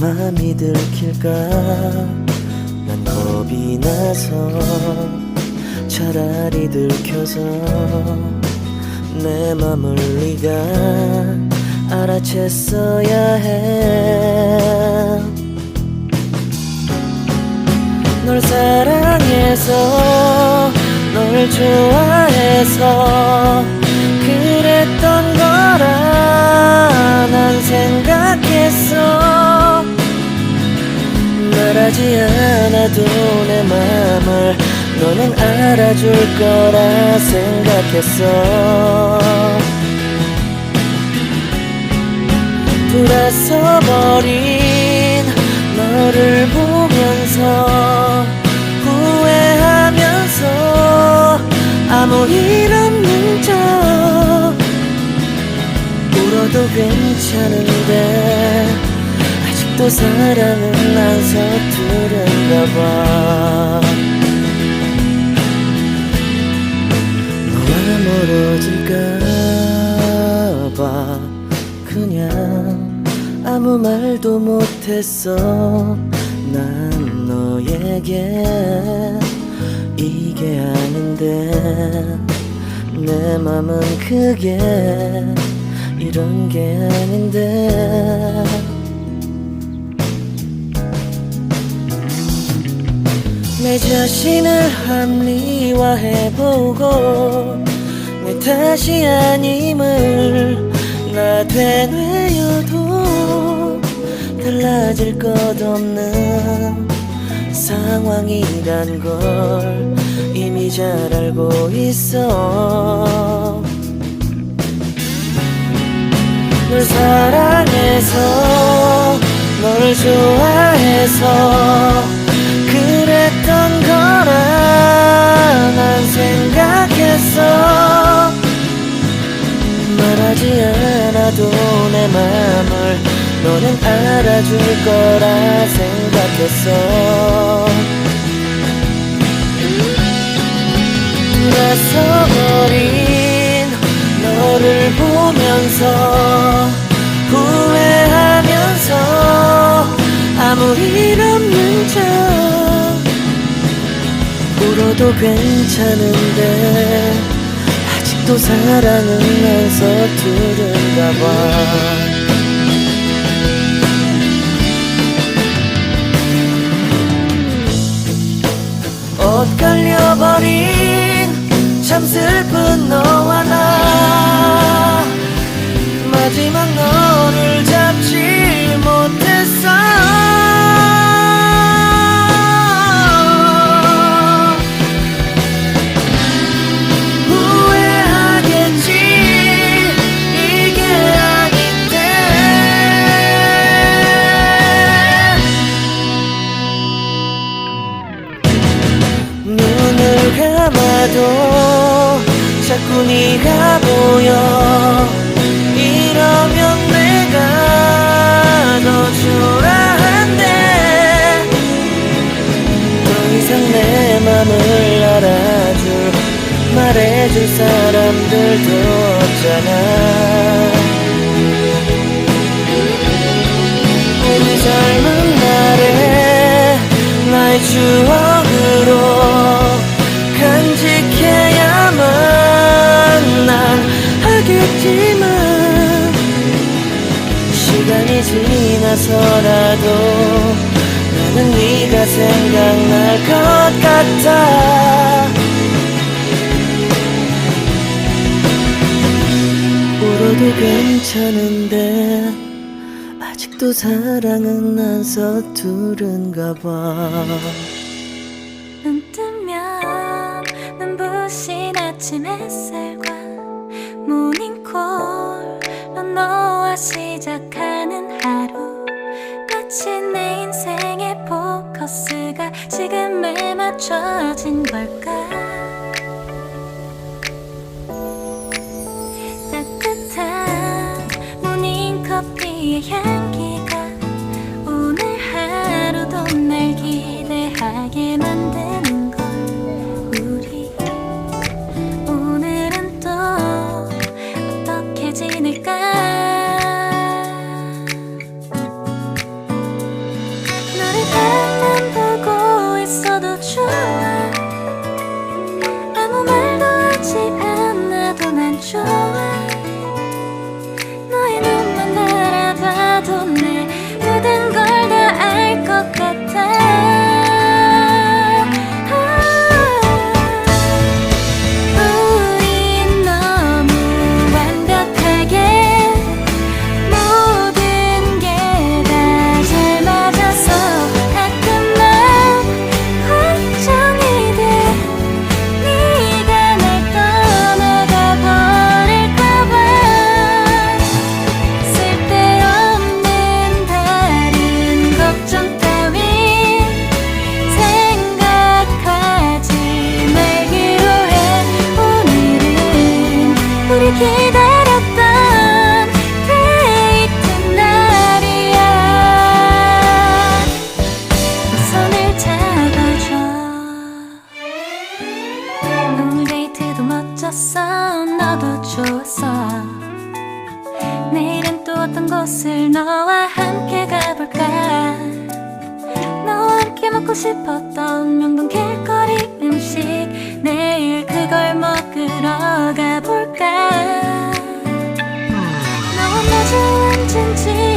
맘이 들킬까? 난 겁이 나서 차라리 들켜서 내 맘을 네가 알아챘어야 해. 널 사랑해서 널 좋아해서 너는 알아줄 거라 생각했어. 돌아서 버린 너를 보면서 후회하면서 아무 일 없는 척 울어도 괜찮은데 아직도 사랑은 안 서투른가 봐 멀어질까 봐 그냥 아무 말도 못했어. 난 너에게 이게 아닌데 내 맘은 그게 이런 게 아닌데. 내 자신을 합리화해보고 내 탓이 아님을 나 되뇌어도 달라질 것 없는 상황이란 걸 이미 잘 알고 있어. 널 사랑해서 널 좋아해서 그랬던 거라 난 생각 했어. 말하지 않아도 내 맘을 너는 알아줄 거라 생각했어. 돌아서버린 너를 보면서 후회하면서 아무 일 없는 척 울어도 괜찮은데 아직도 사랑은 안 서투른가 봐. 엇갈려버린 참 슬픈 너와 나. 마지막 너를 네가 보여. 이러면 내가 더 초라한데. 더 이상 내 맘을 알아줄 말해줄 사람들도 없잖아. 우리 젊은 날에 나의 추억으로 생각날 것 같아. 울어도 괜찮은데 아직도 사랑은 안 서투른가 봐. 눈 뜨면 눈부신 아침 햇살과 모닝콜로 너와 시작하 지금에 맞춰진 걸까? 따뜻한 모닝 커피의 향 않아 우리 기다렸던 데이트 날이야. 손을 잡아줘. 오늘 데이트도 멋졌어. 너도 좋았어. 내일은 또 어떤 곳을 너와 함께 가볼까? 너와 함께 먹고 싶었던 명동 길거리 음식. 내일 그걸 먹으러 가볼 까? 너와 마주 앉은 지